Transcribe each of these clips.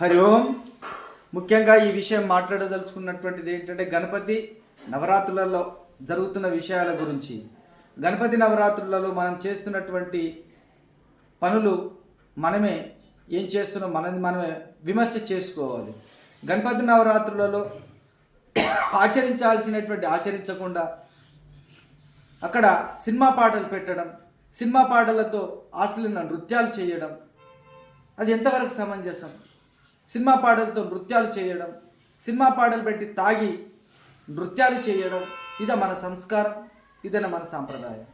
హరి ఓం. ముఖ్యంగా ఈ విషయం మాట్లాడదలుచుకున్నటువంటిది ఏంటంటే గణపతి నవరాత్రులలో జరుగుతున్న విషయాల గురించి. గణపతి నవరాత్రులలో మనం చేస్తున్నటువంటి పనులు మనమే ఏం చేస్తున్నాం మనది మనమే విమర్శ చేసుకోవాలి. గణపతి నవరాత్రులలో ఆచరించాల్సినటువంటి ఆచరించకుండా అక్కడ సినిమా పాటలు పెట్టడం సినిమా పాటలతో ఆశలిన నృత్యాలు చేయడం అది ఎంతవరకు సమంజసం? సినిమా పాటలతో నృత్యాలు చేయడం సినిమా పాటలు పెట్టి తాగి నృత్యాలు చేయడం ఇదే మన సంస్కారం ఇదే మన సాంప్రదాయం.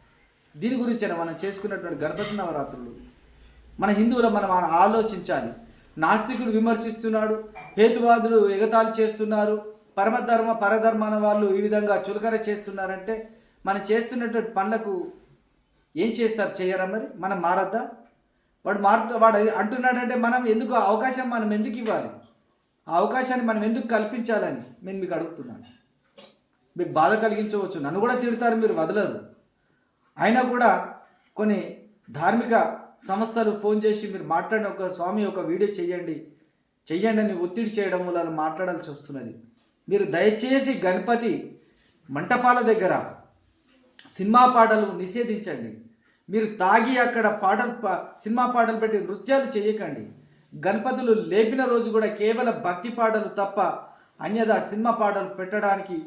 దీని గురించి మనం చేసుకున్నటువంటి గణపతి నవరాత్రులు. మన హిందువులు మనం ఆలోచించాలి. నాస్తికుడు విమర్శిస్తున్నాడు హేతువాదులు ఎగతాళి చేస్తున్నారు పరమధర్మ పరధర్మాన వాళ్ళు ఈ విధంగా చులకన చేస్తున్నారంటే మనం చేస్తున్నటువంటి పనులకు ఏం చేస్తారు? చేయరా మరి? మనం మారద్దా? వాడు మారుతూ వాడు అంటున్నాడంటే మనం ఎందుకు అవకాశం మనం ఎందుకు ఇవ్వాలి? ఆ అవకాశాన్ని మనం ఎందుకు కల్పించాలని నేను మీకు అడుగుతున్నాను. మీకు బాధ కలిగించవచ్చు నన్ను కూడా తిడతారు మీరు వదలరు. అయినా కూడా కొన్ని ధార్మిక సంస్థలు ఫోన్ చేసి మీరు మాట్లాడిన ఒక స్వామి ఒక వీడియో చెయ్యండి. చెయ్యండి అని ఒత్తిడి చేయడం వల్ల మాట్లాడాల్సి వస్తున్నది. మీరు దయచేసి గణపతి మంటపాల దగ్గర సినిమా పాటలు నిషేధించండి. మీరు తాగి అక్కడ పాటలు సినిమా పాటలు పెట్టి నృత్యాలు చేయకండి. గణపతులు లేపిన రోజు కూడా కేవలం భక్తి పాటలు తప్ప అన్యదా సినిమా పాటలు పెట్టడానికి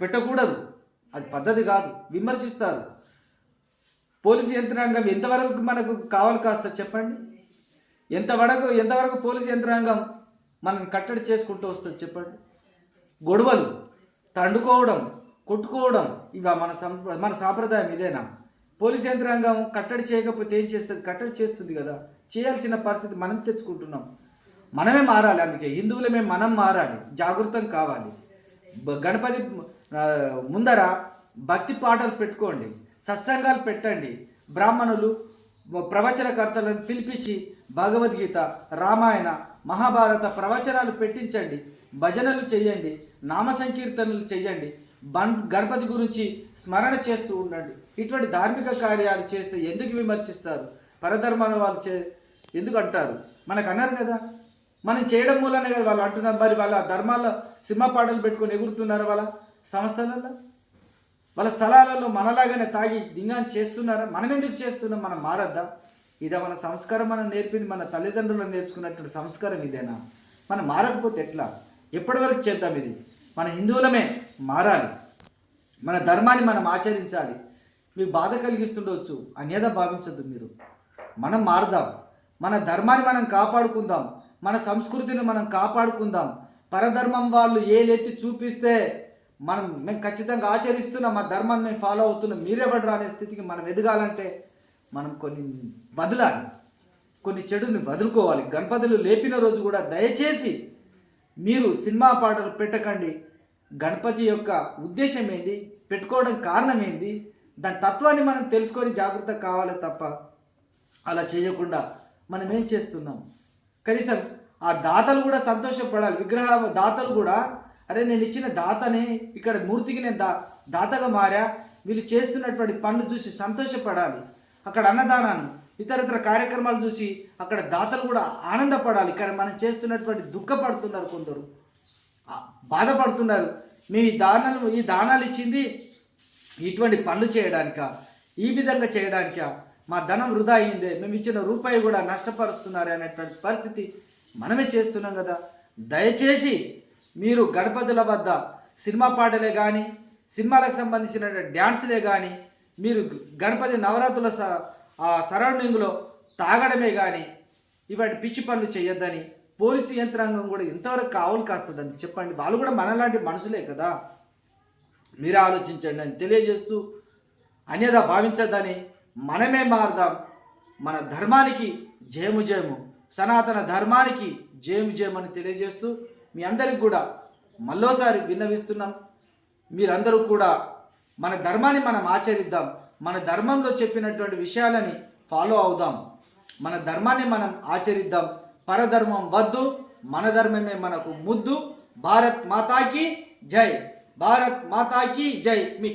పెట్టకూడదు. అది పద్ధతి కాదు. విమర్శిస్తారు. పోలీసు యంత్రాంగం ఎంతవరకు మనకు కావాలి కాస్త చెప్పండి. ఎంతవరకు ఎంతవరకు పోలీసు యంత్రాంగం మనం కట్టడి చేసుకుంటూ వస్తుంది చెప్పండి. గొడవలు తండుకోవడం కొట్టుకోవడం ఇవా మన సం మన సాంప్రదాయం ఇదేనా? పోలీస్ యంత్రాంగం కట్టడి చేయకపోతే ఏం చేస్తుంది? కట్టడి చేస్తుంది కదా. చేయాల్సిన పరిస్థితి మనం తెచ్చుకుంటున్నాం. మనమే మారాలి అందుకే. హిందువులమే మనం మారాలి. జాగృతం కావాలి. గణపతి ముందర భక్తి పాటలు పెట్టుకోండి. సత్సంగాలు పెట్టండి. బ్రాహ్మణులు ప్రవచనకర్తలను పిలిపించి భగవద్గీత రామాయణ మహాభారత ప్రవచనాలు పెట్టించండి. భజనలు చేయండి. నామ సంకీర్తనలు చేయండి. బన్ గణపతి గురించి స్మరణ చేస్తూ ఉండండి. ఇటువంటి ధార్మిక కార్యాలు చేస్తే ఎందుకు విమర్శిస్తారు? పరధర్మాల వాళ్ళు చే ఎందుకు అంటారు? మనకు అన్నారు కదా. మనం చేయడం మూలనే కదా వాళ్ళు అంటున్నారు. మరి వాళ్ళ ధర్మాల్లో సినిమా పాటలు పెట్టుకొని ఎగురుతున్నారు వాళ్ళ సంస్థలలో వాళ్ళ స్థలాలలో మనలాగానే తాగి దింగాన్ని చేస్తున్నారా? మనం ఎందుకు చేస్తున్నాం? మనం మారద్దా? ఇదే మన సంస్కారం మనం నేర్పింది మన తల్లిదండ్రులను నేర్చుకున్నటువంటి సంస్కారం ఇదేనా? మనం మారకపోతే ఎట్లా? ఎప్పటి వరకు చేద్దాం ఇది? మన హిందువులమే మారాలి. మన ధర్మాన్ని మనం ఆచరించాలి. మీకు బాధ కలిగిస్తుండవచ్చు అన్యదా భావించద్దు మీరు. మనం మారుదాం. మన ధర్మాన్ని మనం కాపాడుకుందాం. మన సంస్కృతిని మనం కాపాడుకుందాం. పరధర్మం వాళ్ళు ఏలెత్తి చూపిస్తే మనం మేము ఖచ్చితంగా ఆచరిస్తున్నాం మా ధర్మాన్ని మేము ఫాలో అవుతున్నాం మీరెవడరా అనే స్థితికి మనం ఎదగాలంటే మనం కొన్ని వదలాలి. కొన్ని చెడుని వదులుకోవాలి. గణపతులు లేపిన రోజు కూడా దయచేసి మీరు సినిమా పాటలు పెట్టకండి. గణపతి యొక్క ఉద్దేశం ఏంది? పెట్టుకోవడం కారణం ఏంది దాని తత్వాన్ని మనం తెలుసుకొని జాగ్రత్త కావాలి తప్ప అలా చేయకుండా మనం ఏం చేస్తున్నాం? కనీసం ఆ దాతలు కూడా సంతోషపడాలి. విగ్రహ దాతలు కూడా అరే నేను ఇచ్చిన దాతని ఇక్కడ మూర్తికి నేను దా దాతగా మారా. వీళ్ళు చేస్తున్నటువంటి పనులు చూసి సంతోషపడాలి. అక్కడ అన్నదానాన్ని ఇతరితర కార్యక్రమాలు చూసి అక్కడ దాతలు కూడా ఆనందపడాలి. ఇక్కడ మనం చేస్తున్నటువంటి దుఃఖపడుతున్నారు కొందరు. బాధపడుతున్నారు. మేము ఈ దానాలు ఈ దానాలు ఇచ్చింది ఇటువంటి పనులు చేయడానిక? ఈ విధంగా చేయడానిక? మా ధనం వృధా అయిందే. మేము ఇచ్చిన రూపాయి కూడా నష్టపరుస్తున్నారు అనేటువంటి పరిస్థితి మనమే చేస్తున్నాం కదా. దయచేసి మీరు గణపతుల వద్ద సినిమా పాటలే కానీ సినిమాలకు సంబంధించిన డ్యాన్సులే కానీ మీరు గణపతి నవరాత్రుల స ఆ సరౌండింగ్లో తాగడమే కానీ ఇవాటి పిచ్చి పనులు చేయొద్దని పోలీసు యంత్రాంగం కూడా ఎంతవరకు కావులు కాస్తుందని చెప్పండి వాళ్ళు కూడా మనలాంటి మనుషులే కదా. మీరు ఆలోచించండి అని తెలియజేస్తూ అనేదా భావించద్దని మనమే మారుదాం. మన ధర్మానికి జయము జయము సనాతన ధర్మానికి జయము జయము అని తెలియజేస్తూ మీ అందరికి కూడా మళ్ళోసారి విన్నవిస్తున్నాం. మీరందరూ కూడా మన ధర్మాన్ని మనం ఆచరిద్దాం. మన ధర్మంలో చెప్పినటువంటి విషయాలని ఫాలో అవుదాం. మన ధర్మాన్ని మనం ఆచరిద్దాం. పరధర్మం వద్దు మన ధర్మమే మనకు ముద్దు. భారత్ మాతాకి జై. భారత్ మాతాకి జై. మీ